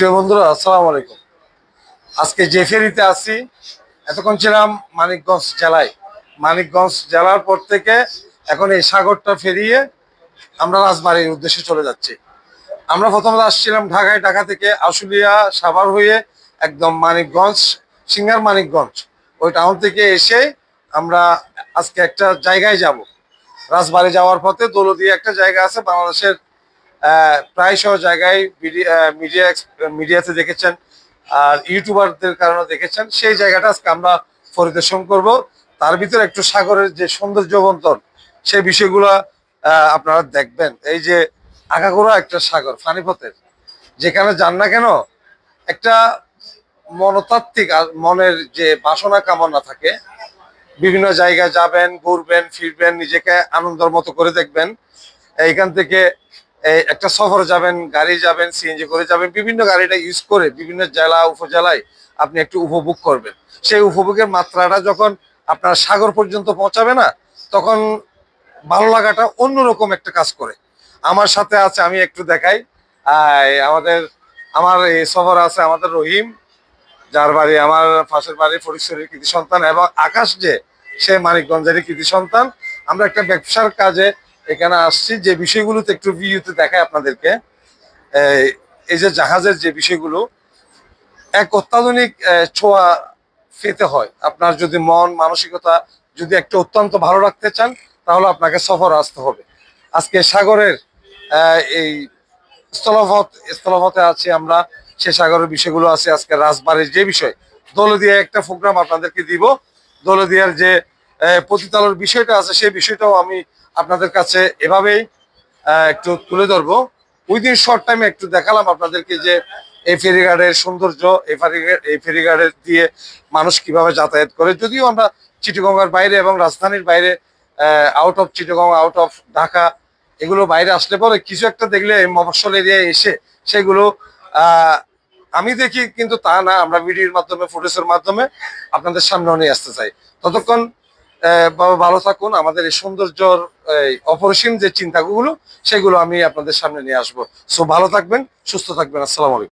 প্রিয় বন্ধুরা, আসসালামু আলাইকুম। আজকে যে ফেরিতে আছি, এতক্ষণ ছিলাম মানিকগঞ্জ জেলায়। মানিকগঞ্জ জেলার পর থেকে এখন এই সাগরটা ফেরিয়ে আমরা রাজবাড়ির উদ্দেশ্যে চলে যাচ্ছি। আমরা প্রথমে আসছিলাম ঢাকায়, ঢাকা থেকে আশুলিয়া, সাভার হয়ে একদম মানিকগঞ্জ, সিঙ্গার মানিকগঞ্জ। ওই টাউন থেকে এসে আমরা আজকে একটা জায়গায় যাব। রাজবাড়ি যাওয়ার পথে দৌলদিয়া একটা জায়গা আছে, বাংলাদেশের প্রায় সব জায়গায় মিডিয়া মিডিয়াতে দেখেছেন আর ইউটিউবারদের কারণে দেখেছেন। সেই জায়গাটা আজকে আমরা পরিদর্শন করব। তার ভিতরে একটু সাগরের যে সৌন্দর্য বন্তর সেই বিষয়গুলো আপনারা দেখবেন। এই যে আগাগোড়া একটা সাগর, ফানিপথের, যেখানে যান না কেন একটা মনতাত্ত্বিক মনের যে বাসনা কামনা থাকে, বিভিন্ন জায়গায় যাবেন, ঘুরবেন, ফিরবেন, নিজেকে আনন্দের মতো করে দেখবেন। এইখান থেকে একটা সফরে যাবেন, গাড়ি যাবেন সিএনজি করে যাবেন, বিভিন্ন গাড়িটা ইউজ করে বিভিন্ন জেলা, উপজেলায় আপনি একটু উপভোগ করবেন। সেই উপভোগের মাত্রাটা যখন আপনার সাগর পর্যন্ত পৌঁছাবে না, তখন ভালো লাগাটা অন্যরকম একটা কাজ করে। আমার সাথে আছে, আমি একটু দেখাই। আমাদের, আমার এই সফর আছে আমাদের রহিম, যার বাড়ি আমার পাশের বাড়ি ফরিশ্বরের কৃতি সন্তান, এবং আকাশ যে, সে মানিকগঞ্জের কৃতি সন্তান। আমরা একটা ব্যবসার কাজে এখানে আসছি যে বিষয়গুলোতে একটু ভিউতে দেখায় আপনাদেরকে। এই যে জাহাজের যে বিষয়গুলো, এক অত্যাধুনিক ছোঁয়া পেতে হয়। আপনার যদি মন, মানসিকতা যদি একটু অত্যন্ত ভালো রাখতে চান, তাহলে আপনাকে সফর আসতে হবে। আজকে সাগরের এই স্থলপথ, স্থলপথে আছি আমরা। সে সাগরের বিষয়গুলো আছে আজকে রাজবাড়ির যে বিষয়। দৌলদিয়া একটা প্রোগ্রাম আপনাদেরকে দিব। দৌলদিয়ার যে পতিতালর বিষয়টা আছে, সেই বিষয়টাও আমি আপনাদের কাছে এভাবেই একটু তুলে ধরবো। উইদিন শর্ট টাইমে একটু দেখালাম আপনাদেরকে যে এই ফেরিঘাটের সৌন্দর্য, এই ফেরিঘাট, এই ফেরিঘাটের দিয়ে মানুষ কীভাবে যাতায়াত করে। যদিও আমরা চিটিগঙ্গার বাইরে এবং রাজধানীর বাইরে out of Chittagong out of Dhaka, এগুলো বাইরে আসলে পরে কিছু একটা দেখলে এই মফস্বল এরিয়ায় এসে সেগুলো আমি দেখি কিন্তু তা না, আমরা ভিডিওর মাধ্যমে ফুটেজের মাধ্যমে আপনাদের সামনে নিয়ে আসতে চাই। ততক্ষণ ভালো থাকুন। আমাদের এই সৌন্দর্যর অপরিসীম যে চিন্তাগুলো, সেগুলো আমি আপনাদের সামনে নিয়ে আসব। সো ভালো থাকবেন, সুস্থ থাকবেন। আসসালামু আলাইকুম।